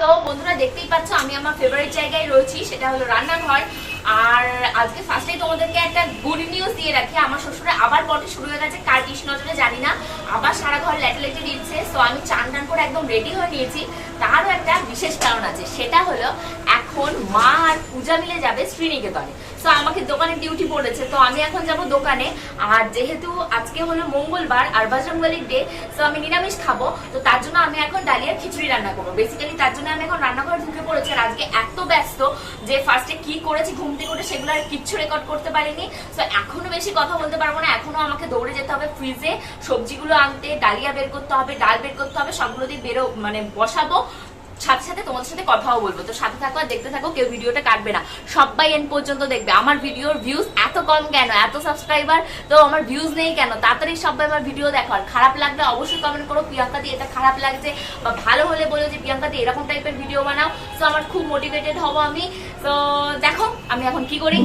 তো বন্ধুরা, দেখতেই পাচ্ছ, আমি আমার ফেভারিট জায়গায় রয়েছি, সেটা হলো রান্নাঘর। আর আজকে ফার্স্টেই তোমাদেরকে একটা গুড নিউজ দিয়ে রাখি। আমার শ্বশুরে আবার পটে শুরু হয়ে গেছে কার কৃষ্ণ নজরে জানি না। আবার সারা ঘর লেটে লেটে দিচ্ছে তো আমি চান টান করে একদম রেডি হয়ে নিয়েছি। তারও একটা বিশেষ কারণ আছে, সেটা হলো এখন মা আর পূজা মিলে যাবে শ্রীনিকেতনে। তো আমাকে দোকানে ডিউটি পড়েছে, তো আমি এখন যাব দোকানে। আর যেহেতু আজকে হলো মঙ্গলবার, আর বজরংবলির ডে তো আমি নিরামিষ খাব। তো তার জন্য আমি এখন ডালিয়া খিচুড়ি রান্না করব। বেসিক্যালি তার জন্য আমি এখন রান্নাঘরে ঢুকে পড়েছি, আর আজকে এত ব্যস্ত যে ফার্স্টে কি করেছি, ঘুম থেকে উঠে সেগুলো আর কিচ্ছু রেকর্ড করতে পারিনি। তো এখনও বেশি কথা বলতে পারব না, এখনও আমাকে দৌড়ে যেতে হবে ফ্রিজে সবজিগুলো আনতে, ডালিয়া বের করতে হবে, ডাল বের করতে হবে, সবগুলো দিয়ে বেরো মানে বসাবো। সাথে সাথে তোমাদের সাথে কথাও বলব। তো সাথে থাকো আর দেখতে থাকো, কেউ ভিডিওটা কাটবে না। সবাই এন্ড পর্যন্ত দেখবে। আমার ভিডিওর ভিউজ এত কম কেন? এত সাবস্ক্রাইবার তো আমার ভিউজ নেই কেন? তাড়াতাড়ি সবাই আমার ভিডিও দেখো। আর খারাপ লাগলে অবশ্যই কমেন্ট করো। প্রিয়াঙ্কা দি, এটা খারাপ লাগছে। বা ভালো হলে বলো যে, প্রিয়াঙ্কা দি, এরকম টাইপের ভিডিও বানাও। তো আমার খুব মোটিভেটেড হব আমি। তো দেখো, আমি এখন কি করি?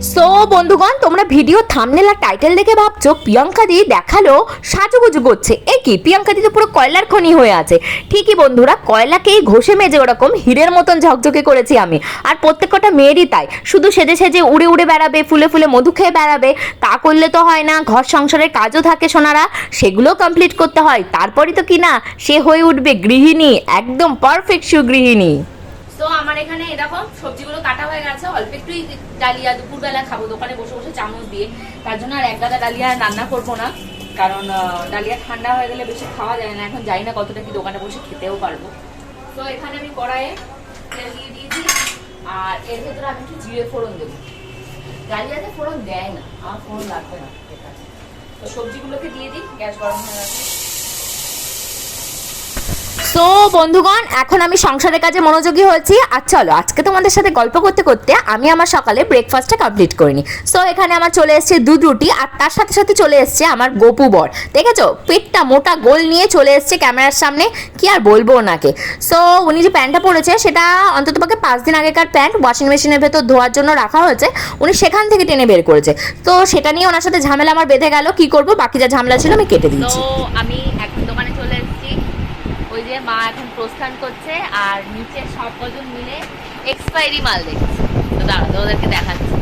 সো বন্ধুগণ, তোমরা ভিডিও থামনেল আর টাইটেল দেখে ভাবছ, প্রিয়াঙ্কা দি দেখাল, সাজুগুজু করছে। এ কি? প্রিয়াঙ্কা দি তো পুরো কয়লার খনি হয়ে আছে। ঠিকই বন্ধুরা কয়লাকেই ঘষে মেজে ওরকম হীরের মতন ঝকঝকে করেছি আমি। আর প্রত্যেকটা মেয়েরই তাই। শুধু সেজে সেজে উড়ে উড়ে বেড়াবে, ফুলে ফুলে মধু খেয়ে বেড়াবে, তা করলে তো হয় না, ঘর সংসারের কাজও থাকে সোনারা, সেগুলো কমপ্লিট করতে হয়। তারপরই তো কি না, সে হয়ে উঠবে গৃহিণী, একদম পারফেক্ট সুগৃহিণী। তো আমার এখানে এরকম সবজিগুলো কাটা হয়ে গেছে। অল্প একটুই ডালিয়া, দুপুরবেলা খাব দোকানে বসে বসে চামচ দিয়ে। তার জন্য আর এক গাদা ডালিয়া রান্না করব না। কারণ ডালিয়া ঠান্ডা হয়ে গেলে বেশি খাওয়া যায় না। এখন জানি না কতটা কি দোকানে বসে খেতেও পারব। তো এখানে আমি কড়াইয়ে তেল দিয়ে দিয়েছি। আর এর ভেতরে আমি একটু জিরে ফোড়ন দেবো। ডালিয়াতে ফোড়ন দেয় না। আমার ফোড়ন লাগবে না। তো সবজিগুলোকে দিয়ে দিই। গ্যাস গরম হয়ে গেছে। সো বন্ধুগণ, এখন আমি সংসারের কাজে মনোযোগী হয়েছি। আর চলো, আজকে তোমাদের সাথে গল্প করতে করতে আমি আমার সকালে ব্রেকফাস্টটা কমপ্লিট করিনি। সো এখানে আমার চলে এসেছে দুধ রুটি, আর তার সাথে সাথে চলে এসেছে আমার গপু বর। দেখেছ? পেটটা মোটা গোল নিয়ে চলে এসেছে ক্যামেরার সামনে। কি আর বলব ওনাকে? সো উনি যে প্যান্টটা পরেছে, সেটা অন্তত পক্ষে পাঁচ দিন আগেকার প্যান্ট ওয়াশিং মেশিনের ভেতর ধোয়ার জন্য রাখা হয়েছে। উনি সেখান থেকে টেনে বের করেছে। তো, সেটা নিয়ে ওনার সাথে ঝামেলা আমার বেঁধে গেল। কি করব? বাকি যা ঝামেলা ছিল, আমি কেটে দিয়েছি। আমি এখন দোকানে চলে এসেছি ওই যে মা এখন প্রস্থান করছে আর নিচে সব কজন মিলে এক্সপায়ারি মাল দেখছে। তো দাঁড়া, তো ওদেরকে দেখাচ্ছে।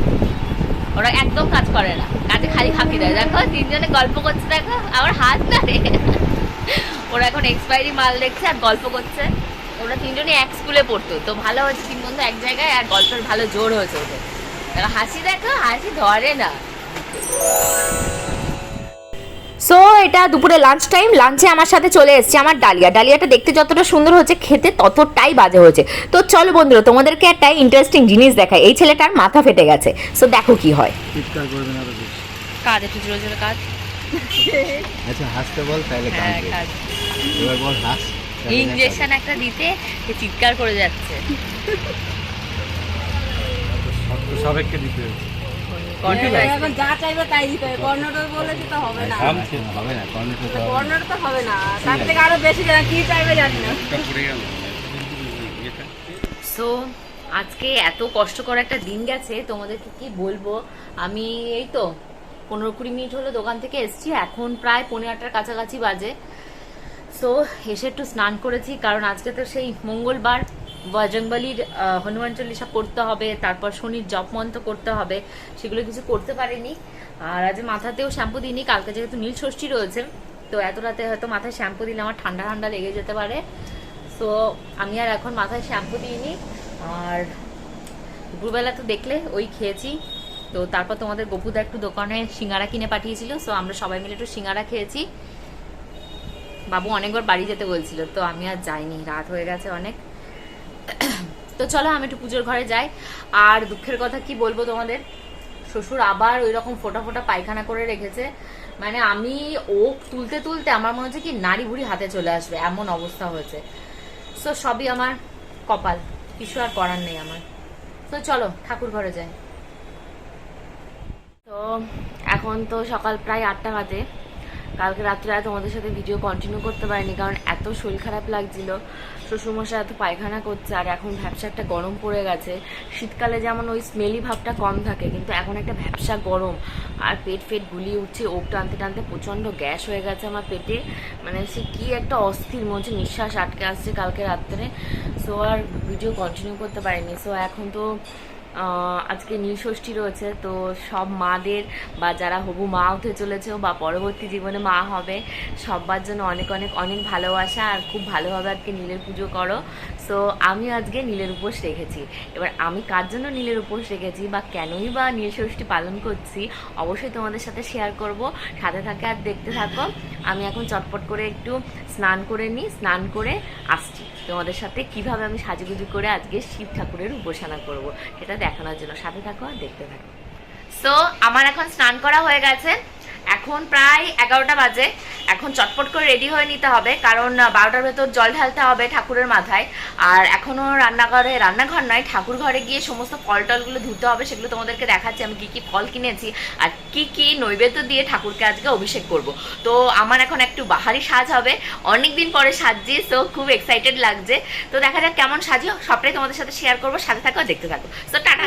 ওরা একদম কাজ করে না। কাজে খালি ফাঁকি দেয়। দেখো, তিনজনে গল্প করছে, দেখো, আমার হাত ধরে। ওরা এখন এক্সপায়ারি মাল দেখছে আর গল্প করছে। ওরা তিনজনই এক স্কুলে পড়তো। তো ভালো হয়েছে তিন বন্ধু এক জায়গায় আর গল্পের ভালো জোর হয়েছে ওদের। দেখো হাসি দেখো, হাসি ধরে না। সো এটা দুপুরে লাঞ্চ টাইম লাঞ্চে আমার সাথে চলে এসেছে আমার ডালিয়া। ডালিয়াটা দেখতে যতটা সুন্দর হচ্ছে খেতে ততটাই বাজে হয়েছে। তো চলো বন্ধুরা তোমাদেরকে একটা ইন্টারেস্টিং জিনিস দেখায় এই ছেলেটার মাথা ফেটে গেছে। সো দেখো কি হয়। কাজ একটু জোরে জোরে কাজ আচ্ছা হাসতে বল তাহলে হ্যাঁ কাজ এবার বল হাস। তাহলে ইঞ্জেকশন একটা দিতে চিৎকার করে যাচ্ছে। সবাইকে দিতে হবে। এখন যা চাইবে তাই দিতে হবে। কর্ণটা বলেছি তো হবে না। হবে না কর্ণটা তো হবে। না। কর্ণটা তো হবে না। তার থেকে আরও বেশি জানা কি চাইবে জানি না। সো আজকে এত কষ্টকর একটা দিন গেছে তোমাদেরকে কি বলব? আমি এই তো পনেরো কুড়ি মিনিট হলো দোকান থেকে এসেছি এখন প্রায় পনেরো আটটার কাছাকাছি বাজে। সো এসে একটু স্নান করেছি কারণ আজকে তো সেই মঙ্গলবার। বজরংবলির হনুমান চল্লিশা করতে হবে, তারপর শনির জপ মন্ত্র করতে হবে, সেগুলো কিছু করতে পারিনি। আর আজ মাথাতেও শ্যাম্পু দিইনি, কালকে যেহেতু নীল ষষ্ঠী রয়েছে, তো এত রাতে হয়তো মাথায় শ্যাম্পু দিলে আমার ঠান্ডা ঠান্ডা লেগে যেতে পারে। সো আমি আর এখন মাথায় শ্যাম্পু দিইনি। আর দুপুরবেলা তো দেখলে, ওই খেয়েছি। তো তারপর তোমাদের গপুদা একটু দোকানে সিঙ্গারা কিনে পাঠিয়েছিল সো আমরা সবাই মিলে একটু সিঙ্গারা খেয়েছি। বাবু অনেকবার বাড়ি যেতে বলছিল, তো আমি আর যাইনি, রাত হয়ে গেছে অনেক। তো চলো, আমি একটু পুজোর ঘরে যাই। আর দুঃখের কথা কি বলব তোমাদের? শ্বশুর আবার ওই রকম ফোটা ফোটা পায়খানা করে রেখেছে। মানে আমি ও তুলতে তুলতে আমার মনে হচ্ছে কি নাড়ি ভুড়ি হাতে চলে আসবে, এমন অবস্থা হয়েছে। সো সবই আমার কপাল, কিছু আর করার নেই আমার। তো চলো, ঠাকুর ঘরে যাই। তো এখন তো সকাল প্রায় আটটা বাজে। কালকে রাত্রে আর তোমাদের সাথে ভিডিও কন্টিনিউ করতে পারিনি, কারণ এত শরীর খারাপ লাগছিল। শ্বশুরমশাই এত পায়খানা করছে, আর এখন ভ্যাবসা একটা গরম পড়ে গেছে। শীতকালে যেমন ওই স্মেলি ভাবটা কম থাকে, কিন্তু এখন একটা ভ্যাবসা গরম। আর পেট ফেট গুলিয়ে উঠছে ওক টানতে টানতে প্রচণ্ড গ্যাস হয়ে গেছে আমার পেটে। মানে সে কি একটা অস্থির মনে হচ্ছে নিঃশ্বাস আটকে আসছে কালকে রাত্রে। সো আর ভিডিও কন্টিনিউ করতে পারিনি। সো এখন তো আজকে নীলষষ্ঠী রয়েছে, তো সব মাদের বা যারা হবু মা উঠে চলেছে বা পরবর্তী জীবনে মা হবে, সবার জন্য অনেক অনেক অনেক ভালোবাসা আর খুব ভালোভাবে আজকে নীলের পুজো করো। সো আমি আজকে নীলের উপোস রেখেছি। এবার আমি কার জন্য নীলের উপোস রেখেছি বা কেনই বা নীলষষ্ঠী পালন করছি, অবশ্যই তোমাদের সাথে শেয়ার করব। সাথে থাকে আর দেখতে থাকো। আমি এখন চটপট করে একটু স্নান করে নিই, স্নান করে আসছি। তোমাদের সাথে কীভাবে আমি সাজুগুজু করে আজকে শিব ঠাকুরের উপাসনা করব সেটা দেখানোর জন্য। সাথে থাকো আর দেখতে থাকো। সো আমার এখন স্নান করা হয়ে গেছে। এখন প্রায় এগারোটা বাজে। এখন চটপট করে রেডি হয়ে নিতে হবে, কারণ বারোটার ভেতর জল ঢালতে হবে ঠাকুরের মাথায়। আর এখনও রান্নাঘরে, রান্নাঘর নয়, ঠাকুর ঘরে গিয়ে সমস্ত ফল টলগুলো ধুতে হবে, সেগুলো তোমাদেরকে দেখাচ্ছি, আমি কী কী ফল কিনেছি আর কি কি নৈবেদ্য দিয়ে ঠাকুরকে আজকে অভিষেক করব। তো আমার এখন একটু বাহারি সাজ হবে অনেক দিন পরে সাজছি সো খুব এক্সাইটেড লাগছে। তো দেখা যাক কেমন সাজি, সবটাই তোমাদের সাথে শেয়ার করব, সাথে থাকো, দেখতে থাকো। So tata!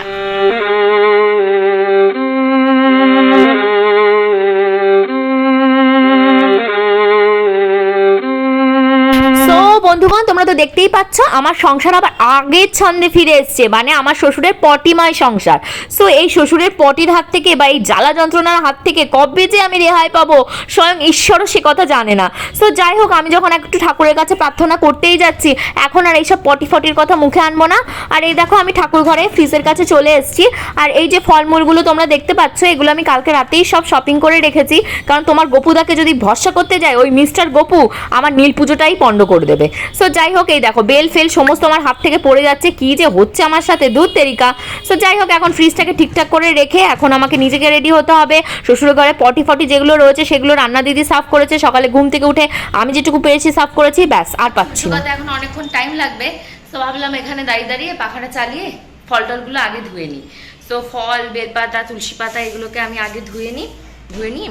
বন্ধুগণ, তোমরা তো দেখতেই পাচ্ছ, আমার সংসার আবার আগের ছন্দে ফিরে এসছে মানে আমার শ্বশুরের পটিময় সংসার। সো এই শ্বশুরের পটির হাত থেকে বা এই জ্বালা যন্ত্রণার হাত থেকে কবে যে আমি রেহাই পাবো, স্বয়ং ঈশ্বরও সে কথা জানে না। সো যাই হোক, আমি যখন একটু ঠাকুরের কাছে প্রার্থনা করতেই যাচ্ছি, এখন আর এইসব পটি ফটির কথা মুখে আনব না। আর এই দেখো, আমি ঠাকুর ঘরে ফ্রিজের কাছে চলে এসেছি। আর এই যে ফলমূলগুলো তোমরা দেখতে পাচ্ছ, এগুলো আমি কালকে রাতেই সব শপিং করে রেখেছি। কারণ তোমার গপুদাকে যদি ভরসা করতে যায়, ওই মিস্টার গপু আমার নীল পুজোটাই পণ্ড করে দেবে। সো যাই হোক এই দেখো, বেল ফেল সমস্ত আমার হাত থেকে পড়ে যাচ্ছে। কি যে হচ্ছে আমার সাথে দুধ তেরিকা। সো যাই হোক এখন ফ্রিজটাকে ঠিকঠাক করে রেখে এখন আমাকে নিজেকে রেডি হতে হবে। শ্বশুর ঘরে পটি ফটি যেগুলো রয়েছে, সেগুলো রান্না দিদি সাফ করেছে। সকালে ঘুম থেকে উঠে আমি যেটুকু পেরেছি সাফ করেছি, ব্যাস, আর পাচ্ছি এখন অনেকক্ষণ টাইম লাগবে। তো ভাবলাম এখানে দাঁড়িয়ে দাঁড়িয়ে পাখাটা চালিয়ে ফল টলগুলো আগে ধুয়ে নিই। তো ফল, বেলপাতা, তুলসী পাতা, এগুলোকে আমি আগে ধুয়ে নিই ধুয়ে নিই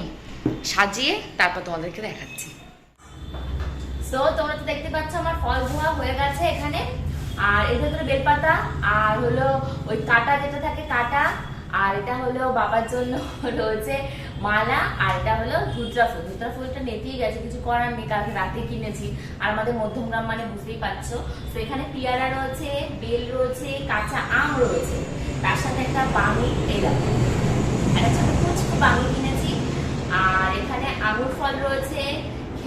সাজিয়ে তারপর তোমাদেরকে দেখাচ্ছি। তো তোমরা তো দেখতে পাচ্ছ আমার ফল ধোয়া হয়ে গেছে এখানে। আর এর ভেতরে বেলপাতা, আর হলো ওই কাটা যেটা থাকে কাটা, আর এটা হলো বাবার জন্য রয়েছে মালা, আর এটা হলো ধুতরা ফুল। ধুতরা ফুলটা নেতেই গেছে, কিছু করার নেই, কালকে রাতে কিনেছি। আর আমাদের মধ্যমগ্রাম মানে বুঝতেই পারছ। তো এখানে পেয়ারা রয়েছে, বেল রয়েছে, কাঁচা আম রয়েছে। তার সাথে একটা বাঙি এই একটা ছোট কুচকু বাঙি কিনেছি। আর এখানে আঙুর ফল রয়েছে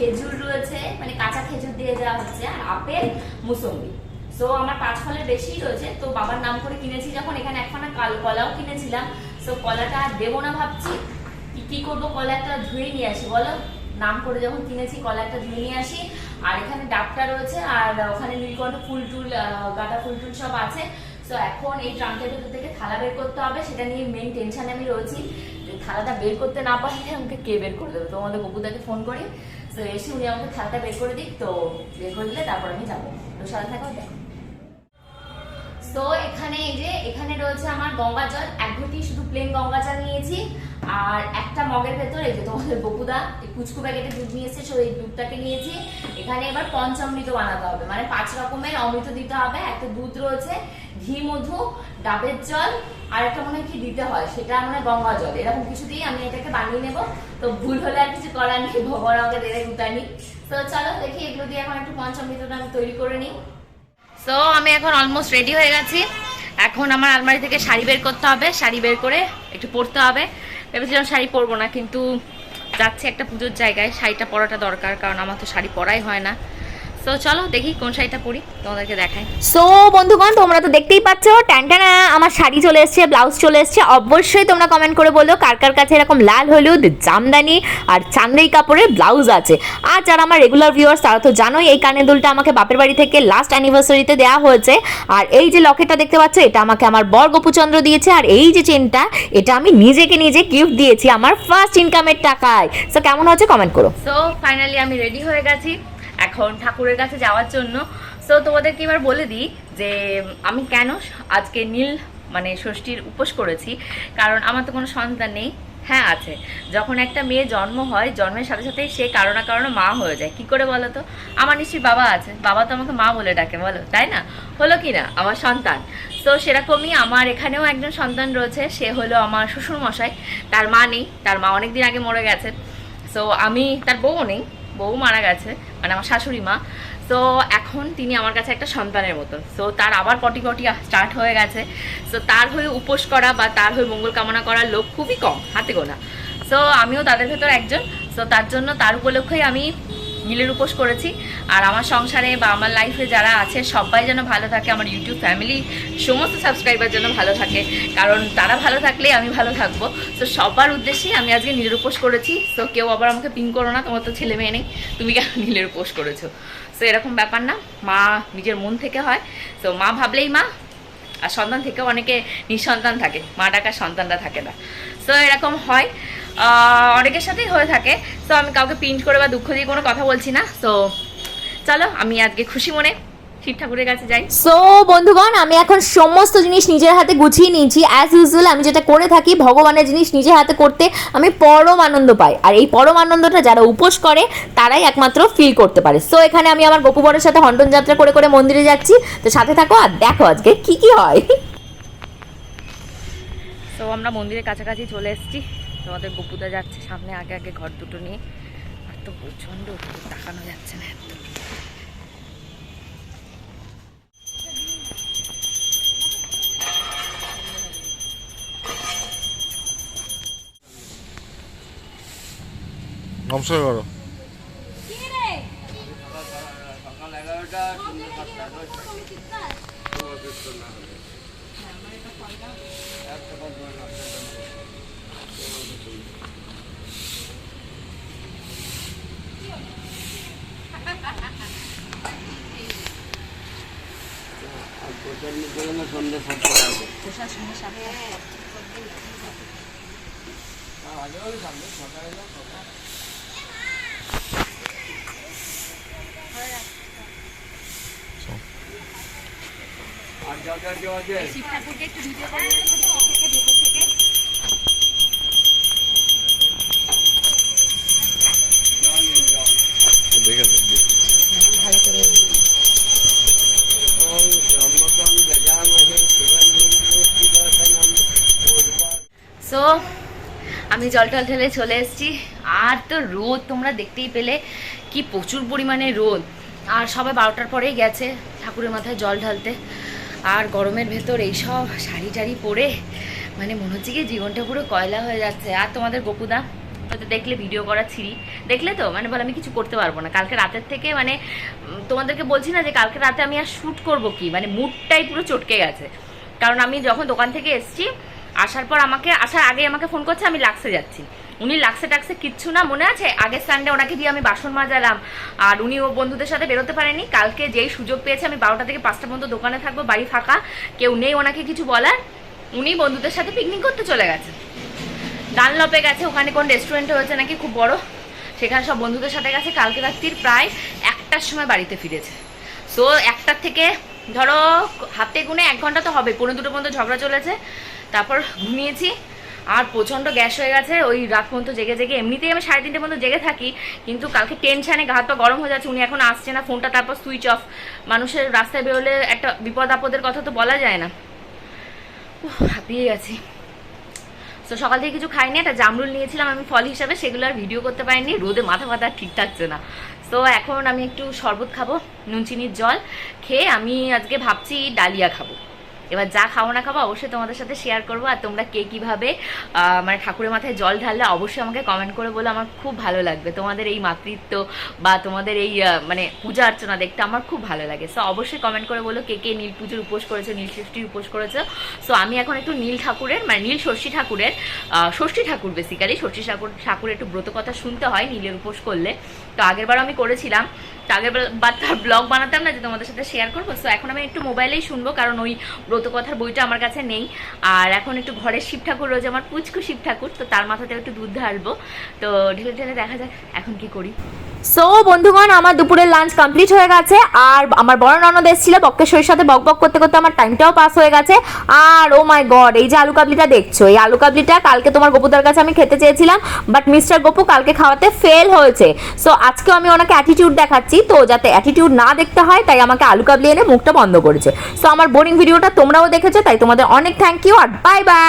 খেজুর রয়েছে মানে কাঁচা খেজুর দিয়ে দেওয়া হচ্ছে, আর আপেল মুসম্বি। সো আমার পাঁচ ফলের বেশি রয়েছে, তো বাবার নাম করে কিনেছি যখন, এখানে একখানা কাল কলাও কিনেছিলাম। সো কলাটা আর দেবো না ভাবছি, কি করব? কলা একটা ধুয়ে নিয়ে আসি, বলো? নাম করে যখন কিনেছি, কলা একটা ধুয়ে নিয়ে আসি। আর এখানে ডাবটা রয়েছে, আর ওখানে নীলকণ্ঠ ফুল টুল গাঁদা ফুল টুল সব আছে। তো এখন এই ট্রাঙ্কের ভেতর থেকে থালা বের করতে হবে, সেটা নিয়ে মেন টেনশানে আমি রয়েছি। যে থালাটা বের করতে না পারলে আমাকে কে বের করে দেবে? তোমাদের বকুদাকে ফোন করি। তো এসে উনি আমাকে থালাটা বের করে দিক, তো বের করে দিলে তারপর আমি যাব। তো সাথে থাকো তো এখানে এই যে, এখানে রয়েছে আমার গঙ্গা জল। এক ঘটি শুধু প্লেন গঙ্গা জল নিয়েছি। আর একটা মগের ভেতর, এই যে তোমাদের বকুদা কুচকু প্যাকেটে দুধ নিয়েছে এই দুধটাকে নিয়েছি। এখানে এবার পঞ্চামৃত বানাতে হবে। মানে পাঁচ রকমের অমৃত দিতে হবে। একটা দুধ রয়েছে ঘি, মধু, ডাবের জল আর একটা মনে কি দিতে হয়, সেটা মানে গঙ্গা জল। এরকম কিছু দিয়ে আমি এটাকে বানিয়ে নেব। তো ভুল হলে আর কিছু করার নেই, ভগবান আমাকে দেবে গুতানি তো চলো দেখি এগুলো দিয়ে এখন একটু পঞ্চামৃতটা আমি তৈরি করে নিই। সো আমি এখন অলমোস্ট রেডি হয়ে গেছি। এখন আমার আলমারি থেকে শাড়ি বের করতে হবে, শাড়ি বের করে একটু পরতে হবে। ভেবেছিলাম শাড়ি পরবো না, কিন্তু যাচ্ছে একটা পুজোর জায়গায়, শাড়িটা পরাটা দরকার, কারণ আমার তো শাড়ি পরাই হয় না। সো চলো দেখি কোন শাড়িটা পরি তোমাদেরকে দেখাই। সো বন্ধুগণ তোমরা তো দেখতেই পাচ্ছ ট্যান্টানা আমার শাড়ি চলে এসছে ব্লাউজ চলে এসছে। অবশ্যই তোমরা কমেন্ট করে বলো কার কার কাছে এরকম লাল হলুদ জামদানি আর চান্দেই কাপড়ের ব্লাউজ আছে। আর যারা আমার রেগুলার ভিউয়ার্স তারা তো জানোই এই কানের দুলটা আমাকে বাপের বাড়ি থেকে লাস্ট অ্যানিভার্সারিতে দেওয়া হয়েছে। আর এই যে লকেটটা দেখতে পাচ্ছ এটা আমাকে আমার বর গোপুচন্দ্র দিয়েছে। আর এই যে চেনটা এটা আমি নিজেকে নিজে গিফট দিয়েছি আমার ফার্স্ট ইনকামের টাকায়। সো কেমন হচ্ছে কমেন্ট করো। সো ফাইনালি আমি রেডি হয়ে গেছি। এখন ঠাকুরের কাছে যাওয়ার জন্য। সো তোমাদেরকে এবার বলে দিই যে, আমি কেন আজকে নীল মানে ষষ্ঠীর উপোস করেছি, কারণ আমার তো কোনো সন্তান নেই। হ্যাঁ আছে। যখন একটা মেয়ে জন্ম হয়, জন্মের সাথে সাথেই সে কারও না কারণে মা হয়ে যায়। কি করে বলো তো? আমার নিশ্চয়ই বাবা আছে। বাবা তো আমাকে মা বলে ডাকে, বলো। তাই না? হলো কি না? আমার সন্তান। তো সেরকমই আমার এখানেও একজন সন্তান রয়েছে। সে হলো আমার শ্বশুর মশাই তার মা নেই। তার মা অনেক দিন আগে মরে গেছে। সো আমি, তার বউ নেই। বউ মারা গেছে মানে আমার শাশুড়ি মা। তো এখন তিনি আমার কাছে একটা সন্তানের মতো সো তার আবার পটি পটি স্টার্ট হয়ে গেছে। সো তার হয়ে উপোস করা বা তার হয়ে মঙ্গল কামনা করার লোক খুবই কম, হাতে গোনা। সো আমিও তাদের ভেতর একজন। সো তার জন্য, তার উপলক্ষেই আমি নীলের উপোস করেছি। আর আমার সংসারে বা আমার লাইফে যারা আছে, সবাই যেন ভালো থাকে, আমার ইউটিউব ফ্যামিলি সমস্ত সাবস্ক্রাইবার যেন ভালো থাকে। কারণ তারা ভালো থাকলে আমি ভালো থাকব। তো সবার উদ্দেশ্যেই আমি আজকে নীলের উপোস করেছি। তো কেউ আবার আমাকে পিন করো না, তোমার তো ছেলে মেয়ে নেই। তুমি কেন নীলের উপোস করেছ? তো এরকম ব্যাপার না। মা নিজের মন থেকে হয়। তো মা ভাবলেই মা। আর সন্তান থেকেও অনেকে নিঃসন্তান থাকে। মা ডাকার সন্তানরা থাকে না। তো এরকম হয়। অনেকের সাথেই হয়ে থাকে। তো আমি কাউকে প্রিন্ট করে বা দুঃখ দিয়ে কোনো কথা বলছি না। তো চলো আমি আজকে খুশি মনে শিব ঠাকুরের কাছে যাই। সো বন্ধুগণ আমি এখন সমস্ত জিনিস নিজের হাতে গুছিয়ে নিয়েছি। অ্যাজ ইউজুয়াল আমি যেটা করে থাকি ভগবানের জিনিস নিজের হাতে করতে আমি পরম আনন্দ পাই। আর এই পরম আনন্দটা যারা উপোস করে তারাই একমাত্র ফিল করতে পারে। সো এখানে আমি আমার গপু বরের সাথে হন্টন যাত্রা করে করে মন্দিরে যাচ্ছি। তো সাথে থাকো আর দেখো আজকে কি কি হয়। তো আমরা মন্দিরের কাছাকাছি চলে এসেছি। তোমাদের গপুদা যাচ্ছে সামনে আগে আগে ঘর দুটো নিয়ে। আর তো প্রচণ্ড তাকানো যাচ্ছে না নমস্কার করো। ভিডিও করে ভেতর থেকে ভেতর থেকে দেখে সো আমি জল টল ঢেলে চলে এসেছি। আর তো রোদ, তোমরা দেখতেই পেলে কি প্রচুর পরিমাণে রোদ। আর সবাই বারোটার পরেই গেছে ঠাকুরের মাথায় জল ঢালতে। আর গরমের ভেতর এইসব শাড়ি টাড়ি পরে মানে মনে হচ্ছে কি জীবনটা পুরো কয়লা হয়ে যাচ্ছে। আর তোমাদের গোপুদা হয়তো দেখলে ভিডিও করা ছিঁড়ি। দেখলে তো? মানে বলে আমি কিছু করতে পারব না। কালকে রাতের থেকে মানে তোমাদেরকে বলছি না যে কালকে রাতে আমি আর শ্যুট করব কি? মানে মুডটাই পুরো চটকে গেছে। কারণ আমি যখন দোকান থেকে এসেছি আসার পর আমাকে, আসার আগে আমাকে ফোন করছে, আমি লাক্সে যাচ্ছি। উনি লাক্সে টাক্সে কিচ্ছু না মনে আছে? আগের সানডে ওনাকে দিয়ে আমি বাসন মাজালাম। আর উনি ও বন্ধুদের সাথে বেরোতে পারেনি। কালকে যেই সুযোগ পেয়েছে, আমি বারোটা থেকে পাঁচটা পর্যন্ত দোকানে থাকব, বাড়ি ফাঁকা। কেউ নেই ওনাকে কিছু বলার। উনি বন্ধুদের সাথে পিকনিক করতে চলে গেছে। ডানলপে গেছে, ওখানে কোন রেস্টুরেন্টে হয়েছে নাকি? খুব বড়। সেখানে সব বন্ধুদের সাথে গেছে। কালকে রাত্রির প্রায় একটার সময় বাড়িতে ফিরেছে। সো একটার থেকে ধরো, হাতে গুনে এক ঘণ্টা তো হবে পনেরো দুটো পর্যন্ত ঝগড়া চলেছে। তারপর ঘুমিয়েছি। আর প্রচণ্ড গ্যাস হয়ে গেছে, ওই রাত পর্যন্ত জেগে জেগে। এমনিতেই আমি সাড়ে তিনটে পর্যন্ত জেগে থাকি, কিন্তু কালকে টেনশানে হাত পা গরম হয়ে যাচ্ছে, উনি এখন আসছে না ফোনটা তারপর সুইচ অফ মানুষের রাস্তায় বেরোলে একটা বিপদ আপদের কথা তো বলা যায় না। হাঁপিয়ে গেছি। তো সকাল থেকে কিছু খাইনি, একটা জামরুল নিয়েছিলাম আমি ফল হিসাবে, সেগুলো আর ভিডিও করতে পারিনি, রোদে মাথা মাথা ঠিক থাকছে না। তো এখন আমি একটু শরবত খাব, নুন, চিনির জল, খেয়ে আমি আজকে ভাবছি ডালিয়া খাব। এবার যা খাব না খাব অবশ্যই তোমাদের সাথে শেয়ার করব। আর তোমরা কে কীভাবে মানে ঠাকুরের মাথায় জল ঢাললে অবশ্যই আমাকে কমেন্ট করে বলে, আমার খুব ভালো লাগবে। তোমাদের এই মাতৃত্ব বা তোমাদের এই মানে পূজা অর্চনা দেখতে আমার খুব ভালো লাগে। সো অবশ্যই কমেন্ট করে বলো কে কে নীল পুজোর উপোস করেছ, নীল ষষ্ঠীর উপোস করেছ। সো আমি এখন একটু নীল ঠাকুরের মানে নীল ষষ্ঠী ঠাকুরের ষষ্ঠী ঠাকুর বেসিক্যালি ষষ্ঠী ঠাকুর, ঠাকুরের একটু ব্রত কথা শুনতে হয় নীলের উপোস করলে। তো আগেরবার আমি করেছিলাম। আগের বার তার ব্লগ বানাতাম না যে তোমাদের সাথে শেয়ার করব। সো এখন আমি একটু মোবাইলেই শুনব, কারণ ওই ব্রতকথার বইটা আমার কাছে নেই। আর এখন একটু ঘরের শিব ঠাকুর রয়েছে, আমার পুচকু শিব ঠাকুর, তো তার মাথাতে একটু দুধ ঢালবো। তো ঢেলে ঢেলে দেখা যাক এখন কি করি। সো বন্ধুগণ, আমার দুপুরের লাঞ্চ কমপ্লিট হয়ে গেছে। আর আমার বড় ননদ এসেছিল, বক্কেশ্বরের সাথে বক বক করতে করতে আমার টাইমটাও পাস হয়ে গেছে। আর ও মাই গড এই যে আলু কাবলিটা দেখছ, এই আলু কাবলিটা কালকে তোমার গোপুদার কাছে আমি খেতে চেয়েছিলাম বাট মিস্টার গোপু কালকে খাওয়াতে ফেল হয়েছে। সো আজকেও আমি ওনাকে অ্যাটিটিউড দেখাচ্ছি, তো যাতে অ্যাটিটিউড না দেখতে হয়, তাই আমাকে আলু কাবলি এনে মুখটা বন্ধ করেছে। সো আমার বোরিং ভিডিওটা তোমরাও দেখেছ, তাই তোমাদের অনেক থ্যাংক ইউ আর বাই বাই